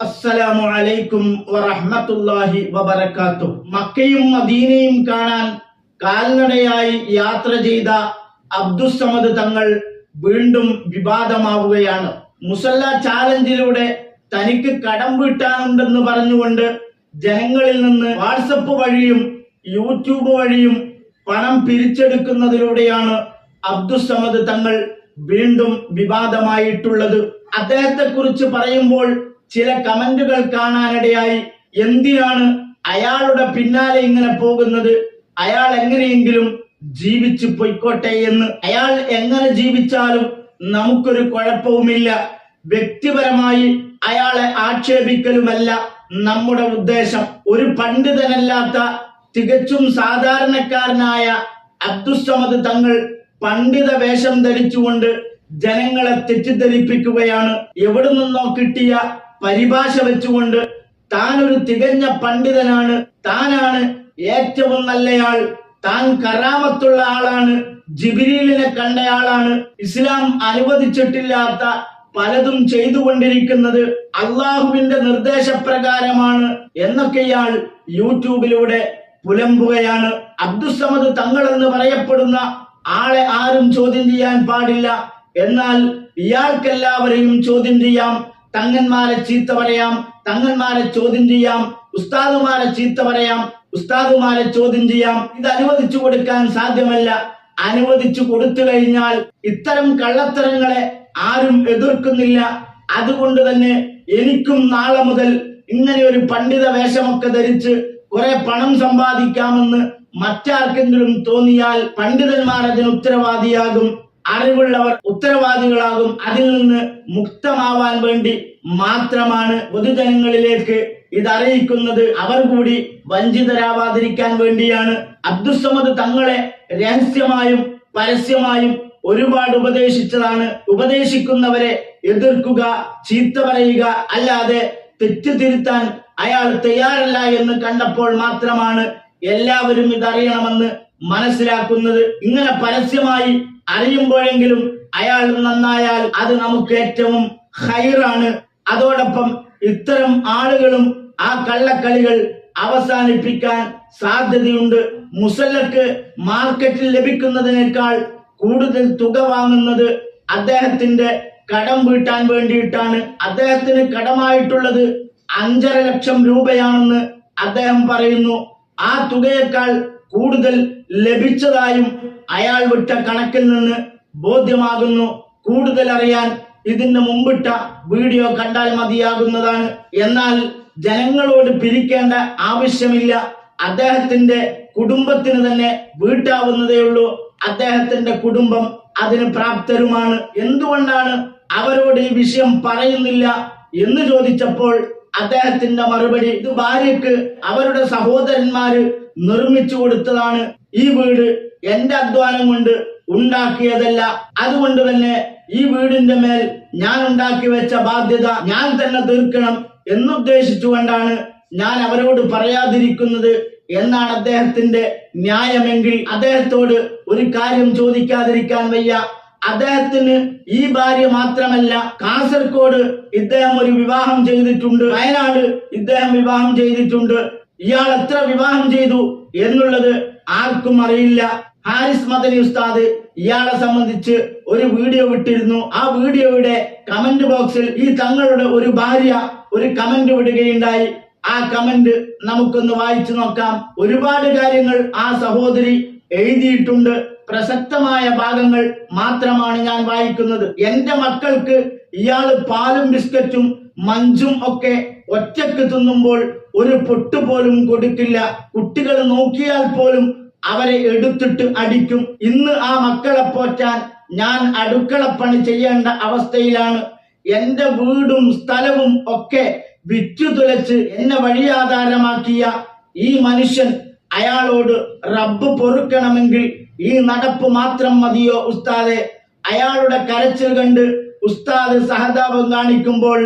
അസ്സലാമു അലൈക്കും വറഹ്മത്തുള്ളാഹി വബറകാതുഹു. മക്കയും മദീനയും കാണാൻ കാൽനടയായി യാത്ര ചെയ്ത അബ്ദുസമദ് തങ്ങൾ വീണ്ടും വിവാദമാവുകയാണ്. മുസല്ല ചാലഞ്ചിലൂടെ തനിക്ക് കടം വീട്ടാനുണ്ടെന്ന് പറഞ്ഞുകൊണ്ട് ജനങ്ങളിൽ നിന്ന് വാട്സപ്പ് വഴിയും യൂട്യൂബ് വഴിയും പണം പിരിച്ചെടുക്കുന്നതിലൂടെയാണ് അബ്ദുസമദ് തങ്ങൾ വീണ്ടും വിവാദമായിട്ടുള്ളത്. അദ്ദേഹത്തെ കുറിച്ച് പറയുമ്പോൾ ചില കമന്റുകൾ കാണാനിടയായി എന്തിനാണ് അയാളുടെ പിന്നാലെ ഇങ്ങനെ പോകുന്നത്? അയാൾ എങ്ങനെയെങ്കിലും ജീവിച്ചു പൊയ്ക്കോട്ടെ എന്ന്. അയാൾ എങ്ങനെ ജീവിച്ചാലും നമുക്കൊരു കുഴപ്പവുമില്ല. വ്യക്തിപരമായി അയാളെ ആക്ഷേപിക്കലുമല്ല നമ്മുടെ ഉദ്ദേശം. ഒരു പണ്ഡിതനല്ലാത്ത തികച്ചും സാധാരണക്കാരനായ അബ്ദുസമദ് തങ്ങൾ പണ്ഡിത വേഷം ധരിച്ചുകൊണ്ട് ജനങ്ങളെ തെറ്റിദ്ധരിപ്പിക്കുകയാണ്. എവിടെ നിന്നോ കിട്ടിയ പരിഭാഷ വെച്ചുകൊണ്ട് താൻ ഒരു തികഞ്ഞ പണ്ഡിതനാണ്. താനാണ് ഏറ്റവും നല്ലയാൾ. താൻ കറാമത്തുള്ള ആളാണ്. ജിബിരിലിനെ കണ്ടയാളാണ്. ഇസ്ലാം അനുവദിച്ചിട്ടില്ലാത്ത പലതും ചെയ്തുകൊണ്ടിരിക്കുന്നത് അള്ളാഹുവിന്റെ നിർദ്ദേശപ്രകാരമാണ് എന്നൊക്കെ ഇയാൾ യൂട്യൂബിലൂടെ പുലമ്പുകയാണ്. അബ്ദുസമദ് തങ്ങൾ എന്ന് പറയപ്പെടുന്ന ആളെ ആരും ചോദ്യം ചെയ്യാൻ പാടില്ല. എന്നാൽ ഇയാൾക്കെല്ലാവരെയും ചോദ്യം ചെയ്യാം. തങ്ങന്മാരെ ചീത്ത പറയാം തങ്ങന്മാരെ ചോദ്യം ചെയ്യാം ഉസ്താദുമാരെ ചീത്ത പറയാം ഉസ്താദുമാരെ ചോദ്യം ചെയ്യാം. ഇത് അനുവദിച്ചു കൊടുക്കാൻ സാധ്യമല്ല. അനുവദിച്ചു കൊടുത്തു കഴിഞ്ഞാൽ ഇത്തരം കള്ളത്തരങ്ങളെ ആരും എതിർക്കുന്നില്ല. അതുകൊണ്ട് തന്നെ എനിക്കും നാളെ മുതൽ ഇങ്ങനെ ഒരു പണ്ഡിത വേഷമൊക്കെ ധരിച്ച് കുറെ പണം സമ്പാദിക്കാമെന്ന് മറ്റാർക്കെങ്കിലും തോന്നിയാൽ പണ്ഡിതന്മാർ അതിന് ഉത്തരവാദിയാകും. അറിവുള്ളവർ ഉത്തരവാദികളാകും. അതിൽ നിന്ന് മുക്തമാവാൻ വേണ്ടി മാത്രമാണ് പൊതുജനങ്ങളിലേക്ക് ഇത് അറിയിക്കുന്നത് അവർ കൂടി വഞ്ചിതരാവാതിരിക്കാൻ വേണ്ടിയാണ്. അബ്ദുസമദ് തങ്ങളെ രഹസ്യമായും പരസ്യമായും ഒരുപാട് ഉപദേശിച്ചതാണ്. ഉപദേശിക്കുന്നവരെ എതിർക്കുക ചീത്ത പറയുക അല്ലാതെ തെറ്റ് തിരുത്താൻ അയാൾ തയ്യാറല്ല എന്ന് കണ്ടപ്പോൾ മാത്രമാണ് എല്ലാവരും ഇതറിയണമെന്ന് മനസ്സിലാക്കുന്നത്. ഇങ്ങനെ പരസ്യമായി അറിയുമ്പോഴെങ്കിലും അയാൾ നന്നായാൽ അത് നമുക്ക് ഏറ്റവും ഹൈറാണ് അതോടൊപ്പം ഇത്തരം ആളുകളും ആ കള്ളക്കളികൾ അവസാനിപ്പിക്കാൻ സാധ്യതയുണ്ട്. മുസല്ലക്ക് മാർക്കറ്റിൽ ലഭിക്കുന്നതിനേക്കാൾ കൂടുതൽ തുക വാങ്ങുന്നത് അദ്ദേഹത്തിന്റെ കടം വീട്ടാൻ വേണ്ടിയിട്ടാണ്. അദ്ദേഹത്തിന് കടമായിട്ടുള്ളത് അഞ്ചര ലക്ഷം രൂപയാണെന്ന് അദ്ദേഹം പറയുന്നു. ആ തുകയേക്കാൾ കൂടുതൽ ലഭിച്ചതായും അയാൾ വിട്ട കണക്കിൽ നിന്ന് ബോധ്യമാകുന്നു. കൂടുതൽ അറിയാൻ ഇതിന് മുമ്പിട്ട വീഡിയോ കണ്ടാൽ മതിയാകുന്നതാണ്. എന്നാൽ ജനങ്ങളോട് പിരിക്കേണ്ട ആവശ്യമില്ല. അദ്ദേഹത്തിന്റെ കുടുംബത്തിന് തന്നെ വീട്ടാവുന്നതേ ഉള്ളൂ. അദ്ദേഹത്തിന്റെ കുടുംബം അതിന് പ്രാപ്തരുമാണ്. എന്തുകൊണ്ടാണ് അവരോട് ഈ വിഷയം പറയുന്നില്ല എന്ന് ചോദിച്ചപ്പോൾ അദ്ദേഹത്തിന്റെ മറുപടി ഇത് ഭാര്യക്ക് അവരുടെ സഹോദരന്മാര് നിർമ്മിച്ചു കൊടുത്തതാണ്. ഈ വീട് എന്റെ അധ്വാനം കൊണ്ട് ഉണ്ടാക്കിയതല്ല. അതുകൊണ്ട് തന്നെ ഈ വീടിന്റെ മേൽ ഞാൻ ഉണ്ടാക്കി വെച്ച ബാധ്യത ഞാൻ തന്നെ തീർക്കണം എന്നുദ്ദേശിച്ചുകൊണ്ടാണ് ഞാൻ അവരോട് പറയാതിരിക്കുന്നത് എന്നാണ് അദ്ദേഹത്തിന്റെ ന്യായമെങ്കിൽ അദ്ദേഹത്തോട് ഒരു കാര്യം ചോദിക്കാതിരിക്കാൻ വയ്യ. അദ്ദേഹത്തിന് ഈ ഭാര്യ മാത്രമല്ല കാസർഗോഡ് ഇദ്ദേഹം ഒരു വിവാഹം ചെയ്തിട്ടുണ്ട് വയനാട് ഇദ്ദേഹം വിവാഹം ചെയ്തിട്ടുണ്ട്. ഇയാൾ എത്ര വിവാഹം ചെയ്തു എന്നുള്ളത് ആർക്കും അറിയില്ല. ഹാരിസ് മദനി ഉസ്താദ് ഇയാളെ സംബന്ധിച്ച് ഒരു വീഡിയോ വിട്ടിരുന്നു. ആ വീഡിയോയുടെ കമന്റ് ബോക്സിൽ ഈ തങ്ങളുടെ ഒരു ഭാര്യ ഒരു കമന്റ് വിടുകയുണ്ടായി ആ കമന്റ് നമുക്കൊന്ന് വായിച്ചു നോക്കാം. ഒരുപാട് കാര്യങ്ങൾ ആ സഹോദരി എഴുതിയിട്ടുണ്ട്. പ്രസക്തമായ ഭാഗങ്ങൾ മാത്രമാണ് ഞാൻ വായിക്കുന്നത്. എന്റെ മക്കൾക്ക് ഇയാൾ പാലും ബിസ്ക്കറ്റും മഞ്ചും ഒക്കെ ഒറ്റയ്ക്ക് തിന്നുമ്പോൾ ഒരു പൊട്ട് പോലും കൊടുക്കില്ല. കുട്ടികൾ നോക്കിയാൽ പോലും അവരെ എടുത്തിട്ട് അടിക്കും. ഇന്ന് ആ മക്കളെ പോറ്റാൻ ഞാൻ അടുക്കളപ്പണി ചെയ്യേണ്ട അവസ്ഥയിലാണ്. എന്റെ വീടും സ്ഥലവും ഒക്കെ വിറ്റു തുലച്ച് എന്നെ വഴിയാധാരമാക്കിയ ഈ മനുഷ്യൻ അയാളോട് റബ്ബ് പൊറുക്കണമെങ്കിൽ ഈ നടപ്പ് മാത്രം മതിയോ ഉസ്താദെ? അയാളുടെ കരച്ചിൽ കണ്ട് ഉസ്താദ് സഹതാപം കാണിക്കുമ്പോൾ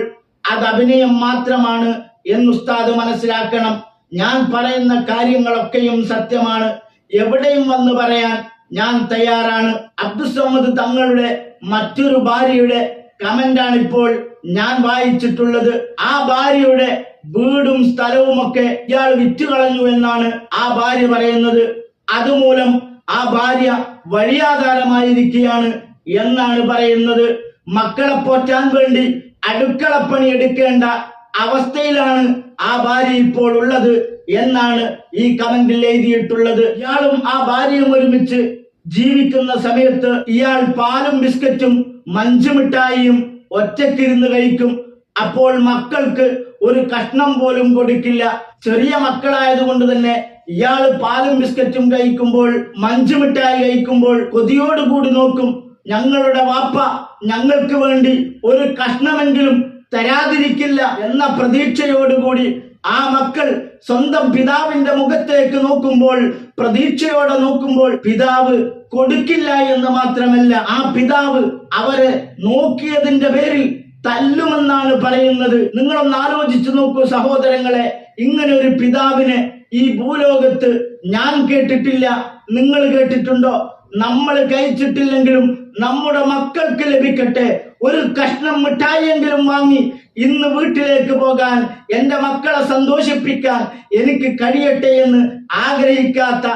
അത് അഭിനയം മാത്രമാണ് എന്ന് ഉസ്താദ് മനസ്സിലാക്കണം. ഞാൻ പറയുന്ന കാര്യങ്ങളൊക്കെയും സത്യമാണ്. എവിടെയും വന്ന് പറയാൻ ഞാൻ തയ്യാറാണ്. അബ്ദുസമ്മദ് തങ്ങളുടെ മറ്റൊരു ഭാര്യയുടെ കമന്റാണ് ഇപ്പോൾ ഞാൻ വായിച്ചിട്ടുള്ളത്. ആ ഭാര്യയുടെ വീടും സ്ഥലവും ഒക്കെ ഇയാൾ വിറ്റുകളഞ്ഞു എന്നാണ് ആ ഭാര്യ പറയുന്നത്. അതുമൂലം ആ ഭാര്യ വഴിയാധാരമായിരിക്കുകയാണ് എന്നാണ് പറയുന്നത്. മക്കളെ പോറ്റാൻ വേണ്ടി അടുക്കളപ്പണി എടുക്കേണ്ട അവസ്ഥയിലാണ് ആ ഭാര്യ ഇപ്പോൾ ഉള്ളത് എന്നാണ് ഈ കമന്റിൽ എഴുതിയിട്ടുള്ളത്. ഇയാളും ആ ഭാര്യയും ഒരുമിച്ച് ജീവിക്കുന്ന സമയത്ത് ഇയാൾ പാലും ബിസ്ക്കറ്റും മഞ്ചുമിഠായിയും ഒറ്റക്കിരുന്ന് കഴിക്കും. അപ്പോൾ മക്കൾക്ക് ഒരു കഷ്ണം പോലും കൊടുക്കില്ല. ചെറിയ മക്കളായതുകൊണ്ട് തന്നെ ഇയാൾ പാലും ബിസ്ക്കറ്റും കഴിക്കുമ്പോൾ മഞ്ചുമിഠായി കഴിക്കുമ്പോൾ കൊതിയോടുകൂടി നോക്കും. ഞങ്ങളുടെ വാപ്പ ഞങ്ങൾക്ക് വേണ്ടി ഒരു കഷ്ണമെങ്കിലും തരാതിരിക്കില്ല എന്ന പ്രതീക്ഷയോടുകൂടി ആ മക്കൾ സ്വന്തം പിതാവിന്റെ മുഖത്തേക്ക് നോക്കുമ്പോൾ പ്രതീക്ഷയോടെ നോക്കുമ്പോൾ പിതാവ് കൊടുക്കില്ല എന്ന് മാത്രമല്ല ആ പിതാവ് അവരെ നോക്കിയതിന്റെ പേരിൽ തല്ലുമെന്നാണ് പറയുന്നത്. നിങ്ങളൊന്ന് ആലോചിച്ചു നോക്കൂ സഹോദരങ്ങളെ ഇങ്ങനെ ഒരു പിതാവിനെ ഈ ഭൂലോകത്ത് ഞാൻ കേട്ടിട്ടില്ല. നിങ്ങൾ കേട്ടിട്ടുണ്ടോ? നമ്മൾ കഴിച്ചിട്ടില്ലെങ്കിലും നമ്മുടെ മക്കൾക്ക് ലഭിക്കട്ടെ. ഒരു കഷ്ണം മിഠായിയെങ്കിലും വാങ്ങി ഇന്ന് വീട്ടിലേക്ക് പോകാൻ എന്റെ മക്കളെ സന്തോഷിപ്പിക്കാൻ എനിക്ക് കഴിയട്ടെ എന്ന് ആഗ്രഹിക്കാത്ത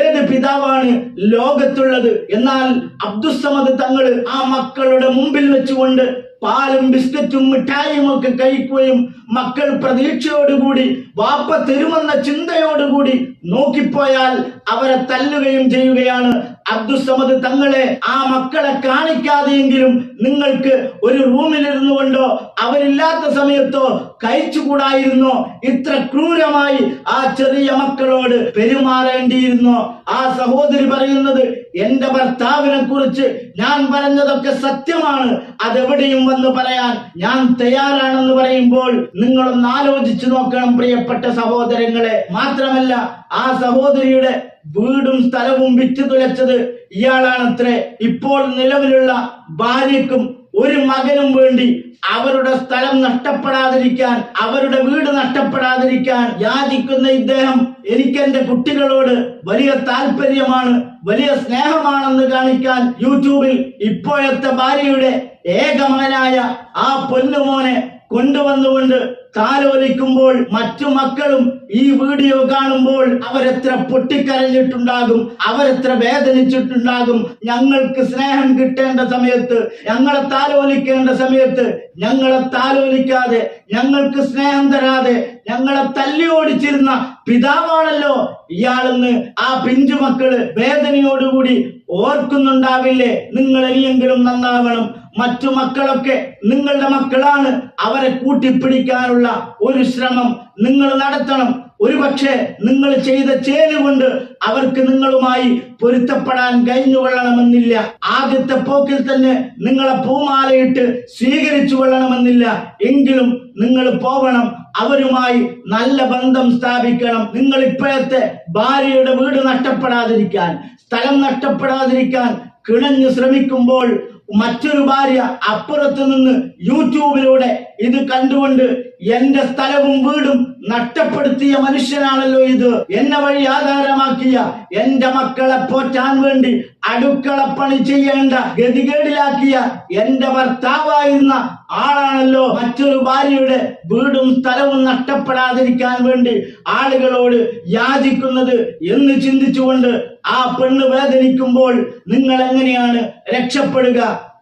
ഏത് പിതാവാണ് ലോകത്തുള്ളത്? എന്നാൽ അബ്ദുസമദ് തങ്ങൾ ആ മക്കളുടെ മുമ്പിൽ വെച്ചുകൊണ്ട് പാലും ബിസ്ക്കറ്റും മിഠായിയും ഒക്കെ കഴിക്കുകയും മക്കൾ പ്രതീക്ഷയോടുകൂടി വാപ്പ തരുമെന്ന ചിന്തയോടുകൂടി നോക്കിപ്പോയാൽ അവരെ തല്ലുകയും ചെയ്യുകയാണ്. അബ്ദുസമദ് തങ്ങളെ ആ മക്കളെ കാണിക്കാതെയെങ്കിലും നിങ്ങൾക്ക് ഒരു റൂമിലിരുന്നു കൊണ്ടോ അവരില്ലാത്ത സമയത്തോ കഴിച്ചുകൂടായിരുന്നോ? ഇത്ര ക്രൂരമായി ആ ചെറിയ മക്കളോട് പെരുമാറേണ്ടിയിരുന്നോ? ആ സഹോദരി പറയുന്നത് എന്റെ ഭർത്താവിനെ കുറിച്ച് ഞാൻ പറഞ്ഞതൊക്കെ സത്യമാണ്. അതെവിടെയും വന്ന് പറയാൻ ഞാൻ തയ്യാറാണെന്ന് പറയുമ്പോൾ നിങ്ങളൊന്ന് ആലോചിച്ചു നോക്കണം പ്രിയപ്പെട്ട സഹോദരങ്ങളെ. മാത്രമല്ല ആ സഹോദരിയുടെ വീടും സ്ഥലവും വിറ്റ് തുലച്ചത് ഇയാളാണത്രേ. ഇപ്പോൾ നിലവിലുള്ള ഭാര്യക്കും ഒരു മകനും വേണ്ടി അവരുടെ സ്ഥലം നഷ്ടപ്പെടാതിരിക്കാൻ അവരുടെ വീട് നഷ്ടപ്പെടാതിരിക്കാൻ യാചിക്കുന്ന ഇദ്ദേഹം എനിക്ക് എന്റെ കുട്ടികളോട് വലിയ താല്പര്യമാണ് വലിയ സ്നേഹമാണെന്ന് കാണിക്കാൻ യൂട്യൂബിൽ ഇപ്പോഴത്തെ ഭാര്യയുടെ ഏകമകനായ ആ പൊന്നുമോനെ കൊണ്ടുവന്നുകൊണ്ട് താലോലിക്കുമ്പോൾ മറ്റു മക്കളും ഈ വീഡിയോ കാണുമ്പോൾ അവരെത്ര പൊട്ടിക്കരഞ്ഞിട്ടുണ്ടാകും അവരെത്ര വേദനിച്ചിട്ടുണ്ടാകും. ഞങ്ങൾക്ക് സ്നേഹം കിട്ടേണ്ട സമയത്ത് ഞങ്ങളെ താലോലിക്കേണ്ട സമയത്ത് ഞങ്ങളെ താലോലിക്കാതെ ഞങ്ങൾക്ക് സ്നേഹം തരാതെ ഞങ്ങളെ തല്ലി ഓടിച്ചിരുന്ന പിതാവാണല്ലോ ഇയാളെന്ന് ആ പിഞ്ചു മക്കൾ വേദനയോടുകൂടി ഓർക്കുന്നുണ്ടാവില്ലേ? നിങ്ങൾ ഇനിയെങ്കിലും നന്നാവണം. മറ്റു മക്കളൊക്കെ നിങ്ങളുടെ മക്കളാണ് അവരെ കൂട്ടിപ്പിടിക്കാനുള്ള ഒരു ശ്രമം നിങ്ങൾ നടത്തണം. ഒരുപക്ഷെ നിങ്ങൾ ചെയ്ത ചേലുകൊണ്ട് അവർക്ക് നിങ്ങളുമായി പൊരുത്തപ്പെടാൻ കഴിഞ്ഞു കൊള്ളണമെന്നില്ല ആദ്യത്തെ പോക്കിൽ തന്നെ നിങ്ങളെ പൂമാലയിട്ട് സ്വീകരിച്ചു കൊള്ളണമെന്നില്ല. എങ്കിലും നിങ്ങൾ പോകണം അവരുമായി നല്ല ബന്ധം സ്ഥാപിക്കണം. നിങ്ങൾ ഇപ്പോഴത്തെ ഭാര്യയുടെ വീട് നഷ്ടപ്പെടാതിരിക്കാൻ സ്ഥലം നഷ്ടപ്പെടാതിരിക്കാൻ കിണഞ്ഞു ശ്രമിക്കുമ്പോൾ മറ്റൊരു ഭാര്യ അപ്പുറത്തു നിന്ന് യൂട്യൂബിലൂടെ ഇത് കണ്ടുകൊണ്ട് എന്റെ സ്ഥലവും വീടും നഷ്ടപ്പെടുത്തിയ മനുഷ്യനാണല്ലോ ഇത്. എന്നെ വഴി ആധാരമാക്കിയ എന്റെ മക്കളെ പോറ്റാൻ വേണ്ടി അടുക്കള പണി ചെയ്യേണ്ട ഗതികേടിലാക്കിയ എന്റെ ഭർത്താവായിരുന്ന ആളാണല്ലോ മറ്റൊരു ഭാര്യയുടെ വീടും സ്ഥലവും നഷ്ടപ്പെടാതിരിക്കാൻ വേണ്ടി ആളുകളോട് യാചിക്കുന്നത് എന്ന് ചിന്തിച്ചുകൊണ്ട് ആ പെണ്ണ് വേദനിക്കുമ്പോൾ നിങ്ങൾ എങ്ങനെയാണ് രക്ഷപ്പെടുക?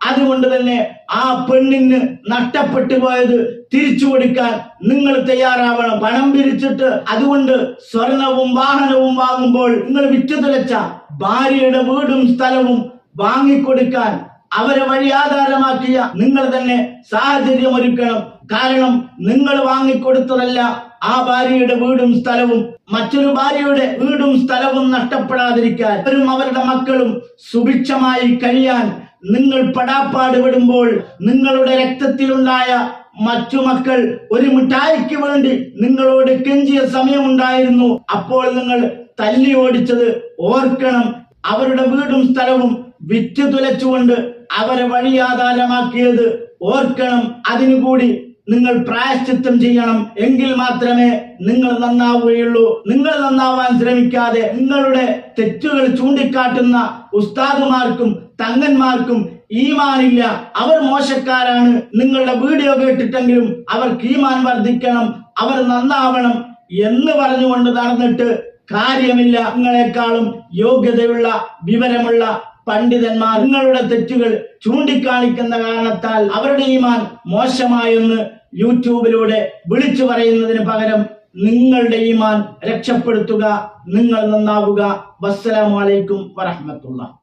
അതുകൊണ്ട് തന്നെ ആ പെണ്ണിന് നഷ്ടപ്പെട്ടു പോയത് തിരിച്ചു കൊടുക്കാൻ നിങ്ങൾ തയ്യാറാവണം. പണം പിരിച്ചിട്ട് അതുകൊണ്ട് സ്വർണവും വാഹനവും വാങ്ങുമ്പോൾ നിങ്ങൾ വിറ്റു തുലച്ച ഭാര്യയുടെ വീടും സ്ഥലവും വാങ്ങിക്കൊടുക്കാൻ അവരെ വഴി ആധാരമാക്കിയ നിങ്ങൾ തന്നെ സാഹചര്യം ഒരുക്കണം. കാരണം നിങ്ങൾ വാങ്ങിക്കൊടുത്തതല്ല ആ ഭാര്യയുടെ വീടും സ്ഥലവും. മറ്റൊരു ഭാര്യയുടെ വീടും സ്ഥലവും നഷ്ടപ്പെടാതിരിക്കാൻ അവരും അവരുടെ മക്കളും സുഭിക്ഷമായി കഴിയാൻ നിങ്ങൾ പടാപ്പാട് വിടുമ്പോൾ നിങ്ങളുടെ രക്തത്തിലുണ്ടായ മറ്റു മക്കൾ ഒരു മിഠായിക്ക് വേണ്ടി നിങ്ങളോട് കെഞ്ചിയ സമയമുണ്ടായിരുന്നു. അപ്പോൾ നിങ്ങൾ തല്ലി ഓടിച്ചത് ഓർക്കണം. അവരുടെ വീടും സ്ഥലവും വിറ്റ് തുലച്ചുകൊണ്ട് അവരെ വഴിയാധാരമാക്കിയത് ഓർക്കണം. അതിനുകൂടി നിങ്ങൾ പ്രായശ്ചിത്തം ചെയ്യണം എങ്കിൽ മാത്രമേ നിങ്ങൾ നന്നാവുകയുള്ളൂ. നിങ്ങൾ നന്നാവാൻ ശ്രമിക്കാതെ നിങ്ങളുടെ തെറ്റുകൾ ചൂണ്ടിക്കാട്ടുന്ന ഉസ്താദുമാർക്കും തങ്ങന്മാർക്കും ഈമാനില്ല. അവർ മോശക്കാരാണ്. നിങ്ങളുടെ വീഡിയോ കേട്ടിട്ടെങ്കിലും അവർക്ക് ഈമാൻ വർദ്ധിക്കണം. അവർ നന്നാവണം എന്ന് പറഞ്ഞുകൊണ്ട് നടന്നിട്ട് കാര്യമില്ല. നിങ്ങളെക്കാളും യോഗ്യതയുള്ള വിവരമുള്ള പണ്ഡിതന്മാർ നിങ്ങളുടെ തെറ്റുകൾ ചൂണ്ടിക്കാണിക്കുന്ന കാരണത്താൽ അവരുടെ ഈമാൻ മോശമായെന്ന് യൂട്യൂബിലൂടെ വിളിച്ചു പറയുന്നതിന് പകരം നിങ്ങളുടെ ഈമാൻ രക്ഷപ്പെടുത്തുക നിങ്ങൾ നന്നാവുക. വസ്സലാമലൈക്കും വറഹമത്തുള്ള